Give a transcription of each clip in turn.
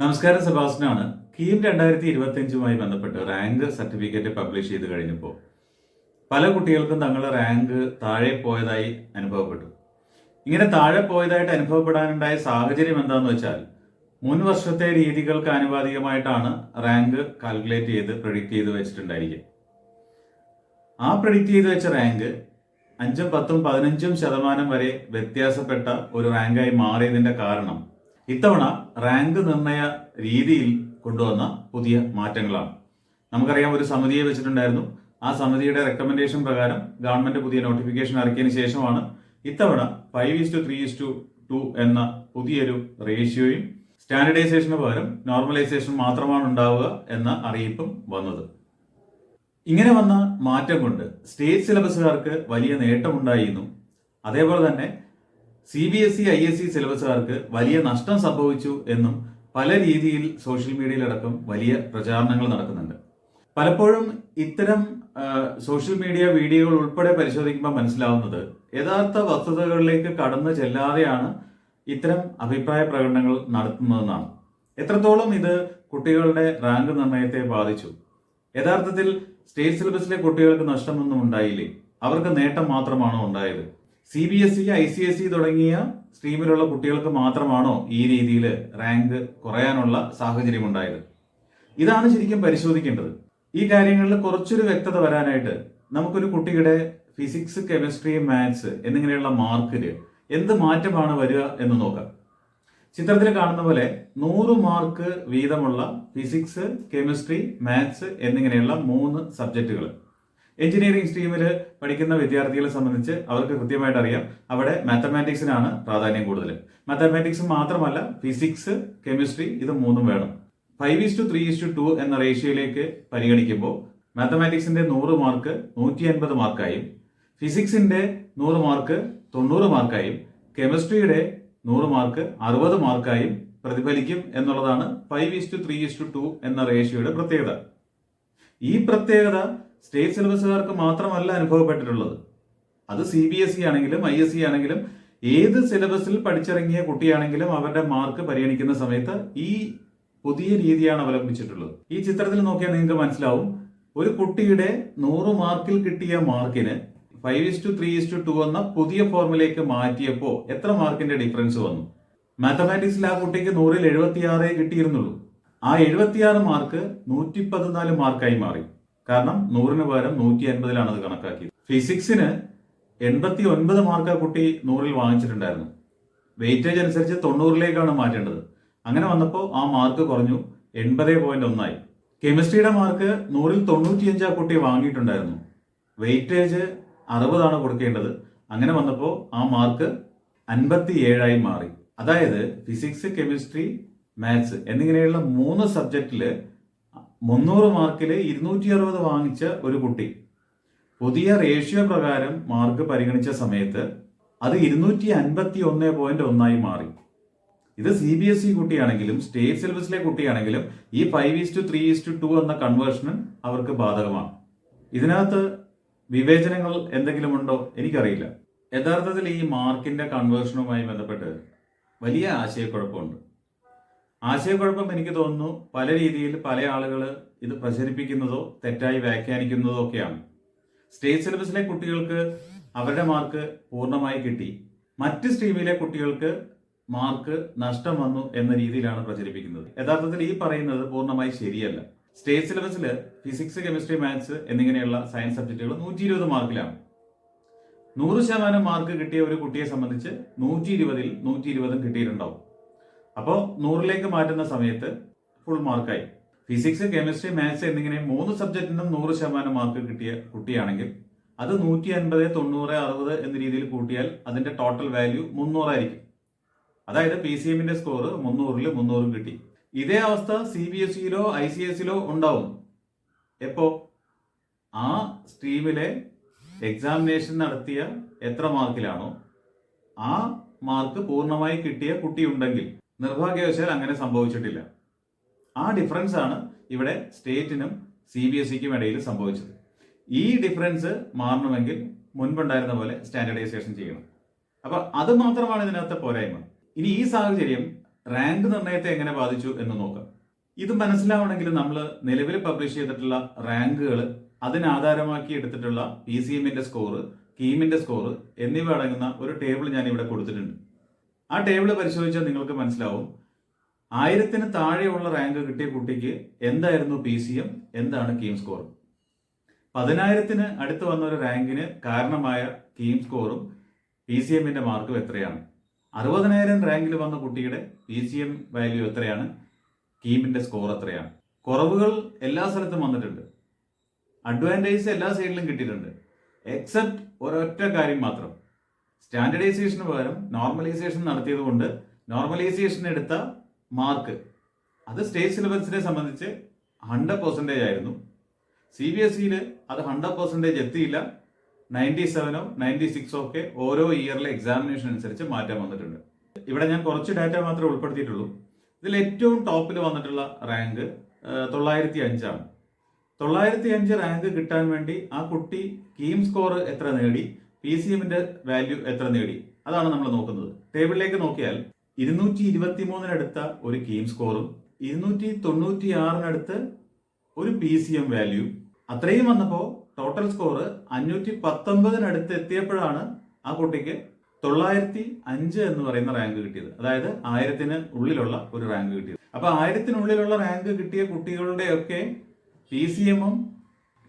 നമസ്കാരം സെബാസ്റ്റിനാണ് കീം രണ്ടായിരത്തി ഇരുപത്തി അഞ്ചുമായി ബന്ധപ്പെട്ട് റാങ്ക് സർട്ടിഫിക്കറ്റ് പബ്ലിഷ് ചെയ്ത് കഴിഞ്ഞപ്പോൾ പല കുട്ടികൾക്കും തങ്ങളുടെ റാങ്ക് താഴെ പോയതായി അനുഭവപ്പെട്ടു. ഇങ്ങനെ താഴെ പോയതായിട്ട് അനുഭവപ്പെടാനുണ്ടായ സാഹചര്യം എന്താണെന്ന് വെച്ചാൽ മുൻ വർഷത്തെ രീതികൾക്ക് ആനുപാതികമായിട്ടാണ് റാങ്ക് കാൽക്കുലേറ്റ് ചെയ്ത് പ്രൊഡിക്റ്റ് ചെയ്ത് വെച്ചിട്ടുണ്ടായിരിക്കുക. ആ പ്രൊഡിക്റ്റ് ചെയ്ത് വെച്ച റാങ്ക് അഞ്ചും പത്തും പതിനഞ്ചും ശതമാനം വരെ വ്യത്യാസപ്പെട്ട ഒരു റാങ്കായി മാറിയതിന്റെ കാരണം ഇത്തവണ റാങ്ക് നിർണയ രീതിയിൽ കൊണ്ടുവന്ന പുതിയ മാറ്റങ്ങളാണ്. നമുക്കറിയാം ഒരു സമിതിയെ വെച്ചിട്ടുണ്ടായിരുന്നു. ആ സമിതിയുടെ റെക്കമെൻഡേഷൻ പ്രകാരം ഗവൺമെന്റ് പുതിയ നോട്ടിഫിക്കേഷൻ ഇറക്കിയതിനു ശേഷമാണ് ഇത്തവണ five is to three is to two എന്ന പുതിയൊരു റേഷ്യോയും സ്റ്റാൻഡർഡൈസേഷന് പകരം നോർമലൈസേഷൻ മാത്രമാണ് ഉണ്ടാവുക എന്ന അറിയിപ്പും വന്നത്. ഇങ്ങനെ വന്ന മാറ്റം കൊണ്ട് സ്റ്റേറ്റ് സിലബസുകാർക്ക് വലിയ നേട്ടമുണ്ടായിരുന്നു. അതേപോലെ തന്നെ C B S E I S C സിലബസുകാർക്ക് വലിയ നഷ്ടം സംഭവിച്ചു എന്നും പല രീതിയിൽ സോഷ്യൽ മീഡിയയിലടക്കം വലിയ പ്രചാരണങ്ങൾ നടക്കുന്നുണ്ട്. പലപ്പോഴും ഇത്തരം സോഷ്യൽ മീഡിയ വീഡിയോകൾ ഉൾപ്പെടെ പരിശോധിക്കുമ്പോൾ മനസ്സിലാവുന്നത് യഥാർത്ഥ വസ്തുതകളിലേക്ക് കടന്നു ചെല്ലാതെയാണ് ഇത്തരം അഭിപ്രായ പ്രകടനങ്ങൾ നടത്തുന്നതെന്നാണ്. എത്രത്തോളം ഇത് കുട്ടികളുടെ റാങ്ക് നിർണയത്തെ ബാധിച്ചു? യഥാർത്ഥത്തിൽ സ്റ്റേറ്റ് സിലബസിലെ കുട്ടികൾക്ക് നഷ്ടമൊന്നും ഉണ്ടായില്ലേ? അവർക്ക് നേട്ടം മാത്രമാണോ ഉണ്ടായത്? C B S E I C S E തുടങ്ങിയ സ്ട്രീമിലുള്ള കുട്ടികൾക്ക് മാത്രമാണോ ഈ രീതിയിൽ റാങ്ക് കുറയാനുള്ള സാഹചര്യം ഉണ്ടായത് ഇതാണ് ശരിക്കും പരിശോധിക്കേണ്ടത്. ഈ കാര്യങ്ങളിൽ കുറച്ചൊരു വ്യക്തത വരാനായിട്ട് നമുക്കൊരു കുട്ടിയുടെ ഫിസിക്സ് കെമിസ്ട്രി മാത്സ് എന്നിങ്ങനെയുള്ള മാർക്കിൽ എന്ത് മാറ്റമാണ് വരിക എന്ന് നോക്കാം. ചിത്രത്തിൽ കാണുന്ന പോലെ നൂറ് മാർക്ക് വീതമുള്ള ഫിസിക്സ് കെമിസ്ട്രി മാത്സ് എന്നിങ്ങനെയുള്ള മൂന്ന് സബ്ജക്റ്റുകൾ എഞ്ചിനീയറിംഗ് സ്ട്രീമിൽ പഠിക്കുന്ന വിദ്യാർത്ഥികളെ സംബന്ധിച്ച് അവർക്ക് കൃത്യമായിട്ട് അറിയാം. അവിടെ മാത്തമാറ്റിക്സിനാണ് പ്രാധാന്യം കൂടുതൽ. മാത്തമാറ്റിക്സ് മാത്രമല്ല ഫിസിക്സ് കെമിസ്ട്രി ഇത് മൂന്നും വേണം. Five is to three is to എന്ന റേഷ്യോയിലേക്ക് പരിഗണിക്കുമ്പോൾ മാത്തമാറ്റിക്സിന്റെ നൂറ് മാർക്ക് നൂറ്റി അൻപത് മാർക്കായും ഫിസിക്സിന്റെ നൂറ് മാർക്ക് തൊണ്ണൂറ് മാർക്കായും കെമിസ്ട്രിയുടെ നൂറ് മാർക്ക് അറുപത് മാർക്കായും പ്രതിഫലിക്കും എന്നുള്ളതാണ് five is to three is to two എന്ന റേഷ്യോയുടെ പ്രത്യേകത. ഈ പ്രത്യേകത സ്റ്റേറ്റ് സിലബസുകാർക്ക് മാത്രമല്ല അനുഭവപ്പെട്ടിട്ടുള്ളത്. അത് സി ബി എസ് ഇ ആണെങ്കിലും ഐ എസ് സി ആണെങ്കിലും ഏത് സിലബസിൽ പഠിച്ചിറങ്ങിയ കുട്ടിയാണെങ്കിലും അവരുടെ മാർക്ക് പരിഗണിക്കുന്ന സമയത്ത് ഈ പുതിയ രീതിയാണ് അവലംബിച്ചിട്ടുള്ളത്. ഈ ചിത്രത്തിൽ നോക്കിയാൽ നിങ്ങൾക്ക് മനസ്സിലാവും. ഒരു കുട്ടിയുടെ നൂറ് മാർക്കിൽ കിട്ടിയ മാർക്കിന് five is to three is to two എന്ന പുതിയ ഫോർമുലേക്ക് മാറ്റിയപ്പോൾ എത്ര മാർക്കിന്റെ ഡിഫറൻസ് വന്നു? മാത്തമാറ്റിക്സിൽ ആ കുട്ടിക്ക് നൂറിൽ എഴുപത്തിയാറേ കിട്ടിയിരുന്നുള്ളൂ. ആ എഴുപത്തിയാറ് മാർക്ക് നൂറ്റി പതിനാല് മാർക്കായി മാറി. കാരണം നൂറിന് പകരം നൂറ്റി അൻപതിലാണ് അത് കണക്കാക്കിയത്. ഫിസിക്സിന് എൺപത്തി ഒൻപത് മാർക്ക് ആ കുട്ടി നൂറിൽ വാങ്ങിച്ചിട്ടുണ്ടായിരുന്നു. വെയിറ്റേജ് അനുസരിച്ച് തൊണ്ണൂറിലേക്കാണ് മാറ്റേണ്ടത്. അങ്ങനെ വന്നപ്പോൾ ആ മാർക്ക് കുറഞ്ഞു. എൺപത് പോയിന്റ് ഒന്നായി. കെമിസ്ട്രിയുടെ മാർക്ക് നൂറിൽ തൊണ്ണൂറ്റിയഞ്ച് ആ കുട്ടി വാങ്ങിയിട്ടുണ്ടായിരുന്നു. വെയിറ്റേജ് അറുപതാണ് കൊടുക്കേണ്ടത്. അങ്ങനെ വന്നപ്പോൾ ആ മാർക്ക് അൻപത്തി ഏഴായി മാറി. അതായത് ഫിസിക്സ് കെമിസ്ട്രി മാത്സ് എന്നിങ്ങനെയുള്ള മൂന്ന് സബ്ജക്റ്റിൽ മുന്നൂറ് മാർക്കിൽ ഇരുന്നൂറ്റി അറുപത് വാങ്ങിച്ച ഒരു കുട്ടി. പുതിയ റേഷ്യോ പ്രകാരം മാർക്ക് പരിഗണിച്ച സമയത്ത് അത് ഇരുന്നൂറ്റി അൻപത്തി ഒന്ന് പോയിന്റ് ഒന്നായി മാറി. ഇത് സി ബി എസ് ഇ കുട്ടിയാണെങ്കിലും സ്റ്റേറ്റ് സിലബസിലെ കുട്ടിയാണെങ്കിലും ഈ five is to three is to എന്ന കൺവേർഷന് അവർക്ക് ബാധകമാണ്. ഇതിനകത്ത് വിവേചനങ്ങൾ എന്തെങ്കിലും ഉണ്ടോ? എനിക്കറിയില്ല. യഥാർത്ഥത്തിൽ ഈ മാർക്കിന്റെ കൺവേർഷനുമായി ബന്ധപ്പെട്ട് വലിയ ആശയക്കുഴപ്പമുണ്ട്. ആശയക്കുഴപ്പം എനിക്ക് തോന്നുന്നു പല രീതിയിൽ പല ആളുകൾ ഇത് പ്രചരിപ്പിക്കുന്നതോ തെറ്റായി വ്യാഖ്യാനിക്കുന്നതോ ഒക്കെയാണ്. സ്റ്റേറ്റ് സിലബസിലെ കുട്ടികൾക്ക് അവരുടെ മാർക്ക് പൂർണമായി കിട്ടി. മറ്റ് സ്ട്രീമിലെ കുട്ടികൾക്ക് മാർക്ക് നഷ്ടം വന്നു എന്ന രീതിയിലാണ് പ്രചരിപ്പിക്കുന്നത്. യഥാർത്ഥത്തിൽ ഈ പറയുന്നത് പൂർണമായി ശരിയല്ല. സ്റ്റേറ്റ് സിലബസിൽ ഫിസിക്സ് കെമിസ്ട്രി മാത്സ് എന്നിങ്ങനെയുള്ള സയൻസ് സബ്ജക്റ്റുകൾ നൂറ്റി ഇരുപത് മാർക്കിലാണ്. നൂറ് ശതമാനം മാർക്ക് കിട്ടിയ ഒരു കുട്ടിയെ സംബന്ധിച്ച് നൂറ്റി ഇരുപതിൽ നൂറ്റി ഇരുപതും കിട്ടിയിട്ടുണ്ടാവും. അപ്പോൾ നൂറിലേക്ക് മാറ്റുന്ന സമയത്ത് ഫുൾ മാർക്കായി ഫിസിക്സ് കെമിസ്ട്രി മാത്സ് എന്നിങ്ങനെ മൂന്ന് സബ്ജക്റ്റിനും നൂറ് ശതമാനം മാർക്ക് കിട്ടിയ കുട്ടിയാണെങ്കിൽ അത് നൂറ്റി അൻപത് തൊണ്ണൂറ് അറുപത് എന്ന രീതിയിൽ കൂട്ടിയാൽ അതിന്റെ ടോട്ടൽ വാല്യൂ മുന്നൂറായിരിക്കും അതായത് പി സി എമ്മിന്റെ സ്കോർ മുന്നൂറിൽ മുന്നൂറും കിട്ടി. ഇതേ അവസ്ഥ സി ബി എസ് ഇയിലോ ഐ സി എസ് സിയിലോ ഉണ്ടാവും. എപ്പോ? ആ സ്ട്രീമിലെ എക്സാമിനേഷൻ നടത്തിയ എത്ര മാർക്കിലാണോ ആ മാർക്ക് പൂർണമായി കിട്ടിയ കുട്ടിയുണ്ടെങ്കിൽ നിർഭാഗ്യവശാൽ അങ്ങനെ സംഭവിച്ചിട്ടില്ല. ആ ഡിഫറൻസ് ആണ് ഇവിടെ സ്റ്റേറ്റിനും സി ബി എസ് സിക്കും ഇടയിൽ സംഭവിച്ചത്. ഈ ഡിഫറൻസ് മാറണമെങ്കിൽ മുൻപുണ്ടായിരുന്ന പോലെ സ്റ്റാൻഡേർഡൈസേഷൻ ചെയ്യണം. അപ്പൊ അത് മാത്രമാണ് ഇതിനകത്തെ പോരായ്മ. ഇനി ഈ സാഹചര്യം റാങ്ക് നിർണയത്തെ എങ്ങനെ ബാധിച്ചു എന്ന് നോക്കാം. ഇത് മനസ്സിലാവണമെങ്കിൽ നമ്മൾ നിലവിൽ പബ്ലിഷ് ചെയ്തിട്ടുള്ള റാങ്കുകൾ അതിനാധാരമാക്കി എടുത്തിട്ടുള്ള പി സി എമ്മിന്റെ സ്കോറ് കീമിന്റെ സ്കോറ് എന്നിവ അടങ്ങുന്ന ഒരു ടേബിൾ ഞാൻ ഇവിടെ കൊടുത്തിട്ടുണ്ട്. ആ ടേബിൾ പരിശോധിച്ചാൽ നിങ്ങൾക്ക് മനസ്സിലാവും. ആയിരത്തിന് താഴെയുള്ള റാങ്ക് കിട്ടിയ കുട്ടിക്ക് എന്തായിരുന്നു പി സി എം എന്താണ് കീം സ്കോർ പതിനായിരത്തിന് അടുത്ത് വന്ന ഒരു റാങ്കിന് കാരണമായ കീം സ്കോറും പി സി എമ്മിന്റെ മാർക്കും എത്രയാണ്? അറുപതിനായിരം റാങ്കിൽ വന്ന കുട്ടിയുടെ പി സി എം വാല്യൂ എത്രയാണ്? കീമിന്റെ സ്കോർ എത്രയാണ്? കുറവുകൾ എല്ലാ സ്ഥലത്തും വന്നിട്ടുണ്ട്. അഡ്വാന്റേജ് എല്ലാ സൈഡിലും കിട്ടിയിട്ടുണ്ട്. എക്സെപ്റ്റ് ഒരൊറ്റ കാര്യം മാത്രം. സ്റ്റാൻഡർഡൈസേഷന് പകരം നോർമലൈസേഷൻ നടത്തിയത് കൊണ്ട് നോർമലൈസേഷൻ എടുത്ത മാർക്ക് അത് സ്റ്റേറ്റ് സിലബസിനെ സംബന്ധിച്ച് ഹൺഡ്രഡ് പെർസെന്റേജ് ആയിരുന്നു. സി ബി എസ് സിയിൽ അത് ഹൺഡ്രഡ് പെർസെന്റേജ് എത്തിയില്ല. നയന്റി സെവനോ നയന്റി സിക്സോ ഒക്കെ ഓരോ ഇയറിലെ എക്സാമിനേഷൻ അനുസരിച്ച് മാറ്റം വന്നിട്ടുണ്ട്. ഇവിടെ ഞാൻ കുറച്ച് ഡാറ്റ മാത്രമേ ഉൾപ്പെടുത്തിയിട്ടുള്ളൂ. ഇതിൽ ഏറ്റവും ടോപ്പിൽ വന്നിട്ടുള്ള റാങ്ക് തൊള്ളായിരത്തി അഞ്ചാണ് തൊള്ളായിരത്തി അഞ്ച് റാങ്ക് കിട്ടാൻ വേണ്ടി ആ കുട്ടി കീം സ്കോർ എത്ര നേടി? പി സി എമ്മിന്റെ വാല്യൂ എത്ര നേടി? അതാണ് നമ്മൾ നോക്കുന്നത്. ടേബിളിലേക്ക് നോക്കിയാൽ ഇരുന്നൂറ്റി ഇരുപത്തി മൂന്നിനടുത്ത ഒരു ഗെയിം സ്കോറും ഇരുന്നൂറ്റി തൊണ്ണൂറ്റി ആറിനടുത്ത് ഒരു പി സി എം വാല്യൂ അത്രയും വന്നപ്പോൾ ടോട്ടൽ സ്കോർ അഞ്ഞൂറ്റി പത്തൊമ്പതിനടുത്ത് എത്തിയപ്പോഴാണ് ആ കുട്ടിക്ക് തൊള്ളായിരത്തി അഞ്ച് എന്ന് പറയുന്ന റാങ്ക് കിട്ടിയത്. അതായത് ആയിരത്തിന് ഉള്ളിലുള്ള ഒരു റാങ്ക് കിട്ടിയത്. അപ്പൊ ആയിരത്തിനുള്ളിലുള്ള റാങ്ക് കിട്ടിയ കുട്ടികളുടെയൊക്കെ പി സി എമ്മും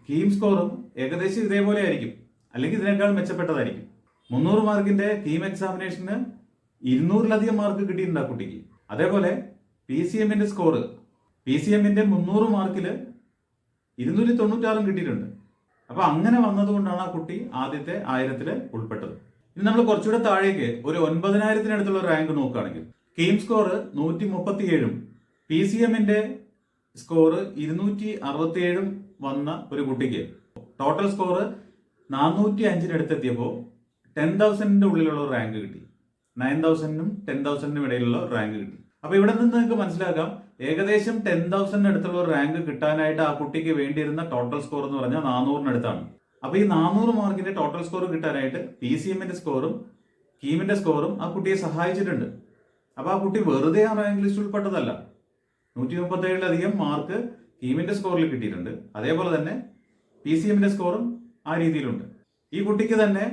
കീം സ്കോറും ഏകദേശം ഇതേപോലെ ആയിരിക്കും. അല്ലെങ്കിൽ ഇതിനേക്കാൾ മെച്ചപ്പെട്ടതായിരിക്കും. മുന്നൂറ് മാർക്കിന്റെ കീം എക്സാമിനേഷന് ഇരുന്നൂറിലധികം മാർക്ക് കിട്ടിയിട്ടുണ്ട് ആ കുട്ടിക്ക്. അതേപോലെ പി സി എമ്മിന്റെ സ്കോർ പി സി എമ്മിന്റെ മുന്നൂറ് മാർക്കിൽ ഇരുന്നൂറ്റി തൊണ്ണൂറ്റാറും കിട്ടിയിട്ടുണ്ട്. അപ്പൊ അങ്ങനെ വന്നതുകൊണ്ടാണ് ആ കുട്ടി ആദ്യത്തെ ആയിരത്തിൽ ഉൾപ്പെട്ടത്. ഇനി നമ്മൾ കുറച്ചുകൂടെ താഴേക്ക് ഒരു ഒൻപതിനായിരത്തിനടുത്തുള്ള റാങ്ക് നോക്കുകയാണെങ്കിൽ കീം സ്കോർ നൂറ്റി മുപ്പത്തി ഏഴും പി സി എമ്മിന്റെ സ്കോർ ഇരുന്നൂറ്റി അറുപത്തി ഏഴും വന്ന ഒരു കുട്ടിക്ക്. ടോട്ടൽ സ്കോർ നാനൂറ്റി അഞ്ചിനടുത്തെത്തിയപ്പോൾ ടെൻ തൗസൻഡിന്റെ ഉള്ളിലുള്ള റാങ്ക് കിട്ടി. നയൻ തൗസൻഡിനും ടെൻ തൗസൻഡിനും ഇടയിലുള്ള റാങ്ക് കിട്ടി. അപ്പൊ ഇവിടെ നിന്ന് നിങ്ങൾക്ക് മനസ്സിലാക്കാം ഏകദേശം ടെൻ തൗസൻഡിന് അടുത്തുള്ള ഒരു റാങ്ക് കിട്ടാനായിട്ട് ആ കുട്ടിക്ക് വേണ്ടിയിരുന്ന ടോട്ടൽ സ്കോർ എന്ന് പറഞ്ഞാൽ നാനൂറിനടുത്താണ് അപ്പൊ ഈ നാനൂറ് മാർക്കിന്റെ ടോട്ടൽ സ്കോർ കിട്ടാനായിട്ട് പി സി എമ്മിന്റെ സ്കോറും കീമിന്റെ സ്കോറും ആ കുട്ടിയെ സഹായിച്ചിട്ടുണ്ട്. അപ്പൊ ആ കുട്ടി വെറുതെ ആ റാങ്ക് ലിസ്റ്റ് ഉൾപ്പെട്ടതല്ല. നൂറ്റി മുപ്പത്തേഴിലധികം മാർക്ക് കീമിന്റെ സ്കോറിൽ കിട്ടിയിട്ടുണ്ട്. അതേപോലെ തന്നെ പി സി എമ്മിന്റെ സ്കോറും ആ രീതിയിലുണ്ട്. ഈ കുട്ടിക്ക് തന്നെ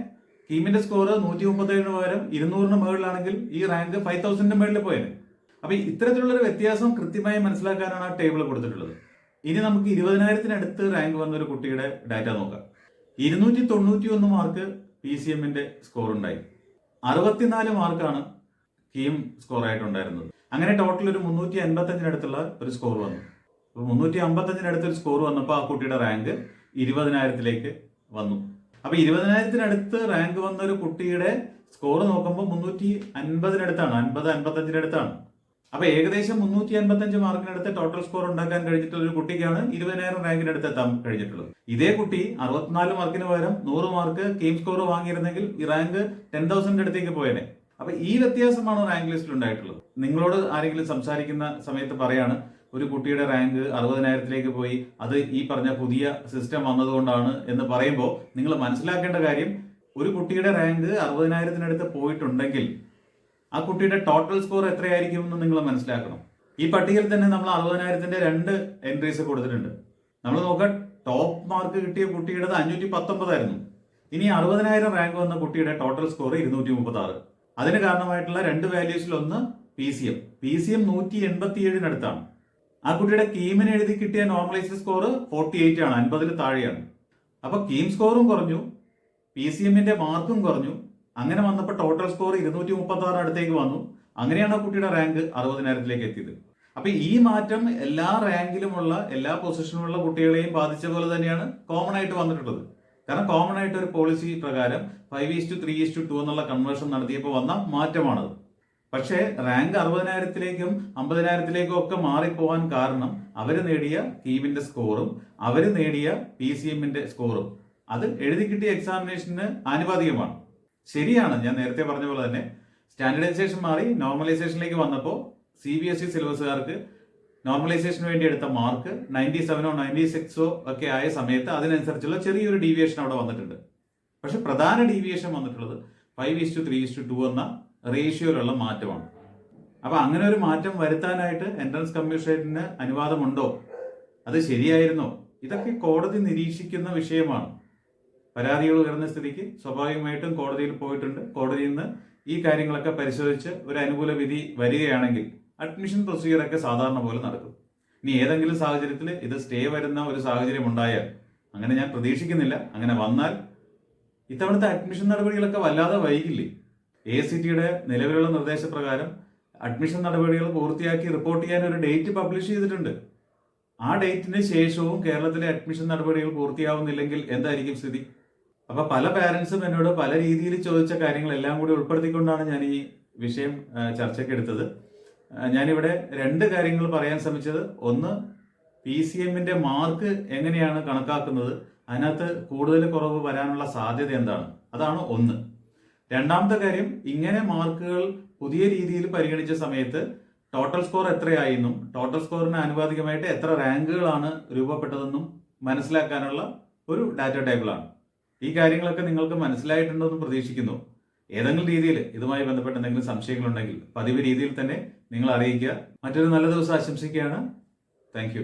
കീമിന്റെ സ്കോർ നൂറ്റി മുപ്പത്തേഴിന് പകരം ഇരുന്നൂറിന് മുകളിലാണെങ്കിൽ ഈ റാങ്ക് ഫൈവ് തൗസൻഡിന് മുകളിൽ പോയത് അപ്പൊ ഇത്തരത്തിലുള്ളൊരു വ്യത്യാസം കൃത്യമായി മനസ്സിലാക്കാനാണ് ആ ടേബിൾ കൊടുത്തിട്ടുള്ളത്. ഇനി നമുക്ക് ഇരുപതിനായിരത്തിനടുത്ത് റാങ്ക് വന്ന ഒരു കുട്ടിയുടെ ഡാറ്റ നോക്കാം. ഇരുന്നൂറ്റി തൊണ്ണൂറ്റി ഒന്ന് മാർക്ക് പി സി എമ്മിന്റെ സ്കോർ ഉണ്ടായി. അറുപത്തിനാല് മാർക്കാണ് കീം സ്കോർ ആയിട്ടുണ്ടായിരുന്നത്. അങ്ങനെ ടോട്ടൽ ഒരു മുന്നൂറ്റി അൻപത്തഞ്ചിനടുത്തുള്ള ഒരു സ്കോർ വന്നു. അപ്പോൾ മുന്നൂറ്റി അമ്പത്തഞ്ചിനടുത്ത് ഒരു സ്കോർ വന്നപ്പോൾ ആ കുട്ടിയുടെ റാങ്ക് ഇരുപതിനായിരത്തിലേക്ക് വന്നു. അപ്പൊ ഇരുപതിനായിരത്തിനടുത്ത് റാങ്ക് വന്ന ഒരു കുട്ടിയുടെ സ്കോർ നോക്കുമ്പോൾ മുന്നൂറ്റി അൻപതിനടുത്താണ് അൻപത് അൻപത്തഞ്ചിനടുത്താണ്. അപ്പൊ ഏകദേശം മുന്നൂറ്റി അൻപത്തഞ്ച് മാർക്കിനടുത്ത് ടോട്ടൽ സ്കോർ ഉണ്ടാക്കാൻ കഴിഞ്ഞിട്ടുള്ള ഒരു കുട്ടിക്കാണ് ഇരുപതിനായിരം റാങ്കിനടുത്ത് എത്താൻ കഴിഞ്ഞിട്ടുള്ളത്. ഇതേ കുട്ടി അറുപത്തിനാല് മാർക്കിന് പകരം നൂറ് മാർക്ക് കെയിം സ്കോർ വാങ്ങിയിരുന്നെങ്കിൽ ഈ റാങ്ക് ടെൻ തൗസൻഡ് അടുത്തേക്ക് പോയേനെ. അപ്പൊ ഈ വ്യത്യാസമാണ് റാങ്ക് ലിസ്റ്റിൽ ഉണ്ടായിട്ടുള്ളത്. നിങ്ങളോട് ആരെങ്കിലും സംസാരിക്കുന്ന സമയത്ത് പറയാണ് ഒരു കുട്ടിയുടെ റാങ്ക് അറുപതിനായിരത്തിലേക്ക് പോയി അത് ഈ പറഞ്ഞ പുതിയ സിസ്റ്റം വന്നതുകൊണ്ടാണ് എന്ന് പറയുമ്പോൾ നിങ്ങൾ മനസ്സിലാക്കേണ്ട കാര്യം ഒരു കുട്ടിയുടെ റാങ്ക് അറുപതിനായിരത്തിനടുത്ത് പോയിട്ടുണ്ടെങ്കിൽ ആ കുട്ടിയുടെ ടോട്ടൽ സ്കോർ എത്രയായിരിക്കും എന്ന് നിങ്ങൾ മനസ്സിലാക്കണം. ഈ പട്ടികയിൽ തന്നെ നമ്മൾ അറുപതിനായിരത്തിന്റെ രണ്ട് എൻട്രീസ് കൊടുത്തിട്ടുണ്ട്. നമ്മൾ നോക്കാം ടോപ്പ് മാർക്ക് കിട്ടിയ കുട്ടിയുടെ അഞ്ഞൂറ്റി പത്തൊമ്പതായിരുന്നു ഇനി അറുപതിനായിരം റാങ്ക് വന്ന കുട്ടിയുടെ ടോട്ടൽ സ്കോർ ഇരുന്നൂറ്റി മുപ്പത്തി ആറ് അതിന് കാരണമായിട്ടുള്ള രണ്ട് വാല്യൂസിൽ ഒന്ന് P C M P C M നൂറ്റി എൺപത്തി ഏഴിനടുത്താണ് ആ കുട്ടിയുടെ കീമിന് എഴുതി കിട്ടിയ നോർമലൈസ്ഡ് സ്കോർ ഫോർട്ടി എയ്റ്റ് ആണ് അൻപതിന് താഴെയാണ്. അപ്പൊ കീം സ്കോറും കുറഞ്ഞു പി സി എമ്മിന്റെ മാർക്കും കുറഞ്ഞു. അങ്ങനെ വന്നപ്പോൾ ടോട്ടൽ സ്കോർ ഇരുന്നൂറ്റി മുപ്പത്തി ആറ് അടുത്തേക്ക് വന്നു. അങ്ങനെയാണ് ആ കുട്ടിയുടെ റാങ്ക് അറുപതിനായിരത്തിലേക്ക് എത്തിയത്. അപ്പൊ ഈ മാറ്റം എല്ലാ റാങ്കിലുമുള്ള എല്ലാ പൊസിഷനിലുള്ള കുട്ടികളെയും ബാധിച്ച പോലെ തന്നെയാണ് കോമൺ ആയിട്ട് വന്നിട്ടുള്ളത്. കാരണം കോമൺ ആയിട്ട് ഒരു പോളിസി പ്രകാരം five is to three is to two എന്നുള്ള കൺവേർഷൻ നടത്തിയപ്പോൾ വന്ന മാറ്റമാണത്. പക്ഷേ റാങ്ക് അറുപതിനായിരത്തിലേക്കും അമ്പതിനായിരത്തിലേക്കും ഒക്കെ മാറിപ്പോവാൻ കാരണം അവർ നേടിയ കീവിന്റെ സ്കോറും അവർ നേടിയ പി സി എമ്മിന്റെ സ്കോറും അത് എഴുതി കിട്ടിയ എക്സാമിനേഷന് ആനുപാതികമാണ്. ശരിയാണ് ഞാൻ നേരത്തെ പറഞ്ഞ പോലെ തന്നെ. സ്റ്റാൻഡർഡൈസേഷൻ മാറി നോർമലൈസേഷനിലേക്ക് വന്നപ്പോൾ സി ബി എസ് ഇ സിലബസുകാർക്ക് നോർമലൈസേഷന് വേണ്ടി എടുത്ത മാർക്ക് നയന്റി സെവനോ നയന്റി സിക്സോ ഒക്കെ ആയ സമയത്ത് അതിനനുസരിച്ചുള്ള ചെറിയൊരു ഡീവിയേഷൻ അവിടെ വന്നിട്ടുണ്ട്. പക്ഷെ പ്രധാന ഡീവിയേഷൻ വന്നിട്ടുള്ളത് five is to three is to two എന്ന റേഷ്യോയിലുള്ള മാറ്റമാണ്. അപ്പൊ അങ്ങനെ ഒരു മാറ്റം വരുത്താനായിട്ട് എൻട്രൻസ് കമ്മീഷനറിന് അനുവാദമുണ്ടോ? അത് ശരിയായിരുന്നോ? ഇതൊക്കെ കോടതി നിരീക്ഷിക്കുന്ന വിഷയമാണ്. പരാതികൾ ഉയർന്ന സ്ഥിതിക്ക് സ്വാഭാവികമായിട്ടും കോടതിയിൽ പോയിട്ടുണ്ട്. കോടതിയിൽ നിന്ന് ഈ കാര്യങ്ങളൊക്കെ പരിശോധിച്ച് ഒരു അനുകൂല വിധി വരികയാണെങ്കിൽ അഡ്മിഷൻ പ്രൊസീജിയറൊക്കെ സാധാരണ പോലെ നടക്കും. ഇനി ഏതെങ്കിലും സാഹചര്യത്തിൽ ഇത് സ്റ്റേ വരുന്ന ഒരു സാഹചര്യം ഉണ്ടായാൽ അങ്ങനെ ഞാൻ പ്രതീക്ഷിക്കുന്നില്ല. അങ്ങനെ വന്നാൽ ഇത്തവണത്തെ അഡ്മിഷൻ നടപടികളൊക്കെ വല്ലാതെ വൈകില്ലേ? എ സി ടിയുടെ നിലവിലുള്ള നിർദ്ദേശപ്രകാരം അഡ്മിഷൻ നടപടികൾ പൂർത്തിയാക്കി റിപ്പോർട്ട് ചെയ്യാൻ ഒരു ഡേറ്റ് പബ്ലിഷ് ചെയ്തിട്ടുണ്ട്. ആ ഡേറ്റിന് ശേഷവും കേരളത്തിലെ അഡ്മിഷൻ നടപടികൾ പൂർത്തിയാവുന്നില്ലെങ്കിൽ എന്തായിരിക്കും സ്ഥിതി? അപ്പോൾ പല പാരന്റ്സും എന്നോട് പല രീതിയിൽ ചോദിച്ച കാര്യങ്ങളെല്ലാം കൂടി ഉൾപ്പെടുത്തിക്കൊണ്ടാണ് ഞാൻ ഈ വിഷയം ചർച്ചയ്ക്ക് എടുത്തത്. ഞാനിവിടെ രണ്ട് കാര്യങ്ങൾ പറയാൻ ശ്രമിച്ചത്. ഒന്ന് പി സി എമ്മിന്റെ മാർക്ക് എങ്ങനെയാണ് കണക്കാക്കുന്നത്? അതിനകത്ത് കൂടുതൽ കുറവ് വരാനുള്ള സാധ്യത എന്താണ്? അതാണ് ഒന്ന്. രണ്ടാമത്തെ കാര്യം ഇങ്ങനെ മാർക്കുകൾ പുതിയ രീതിയിൽ പരിഗണിച്ച സമയത്ത് ടോട്ടൽ സ്കോർ എത്രയായെന്നും ടോട്ടൽ സ്കോറിന് ആനുപാതികമായിട്ട് എത്ര റാങ്കുകളാണ് രൂപപ്പെട്ടതെന്നും മനസ്സിലാക്കാനുള്ള ഒരു ഡാറ്റ ടേബിളാണ് ഈ കാര്യങ്ങളൊക്കെ നിങ്ങൾക്ക് മനസ്സിലായിട്ടുണ്ടെന്ന് പ്രതീക്ഷിക്കുന്നു. ഏതെങ്കിലും രീതിയിൽ ഇതുമായി ബന്ധപ്പെട്ട് എന്തെങ്കിലും സംശയങ്ങളുണ്ടെങ്കിൽ പതിവ് രീതിയിൽ തന്നെ നിങ്ങൾ അറിയിക്കുക. മറ്റൊരു നല്ല ദിവസം ആശംസിക്കുകയാണ്. താങ്ക്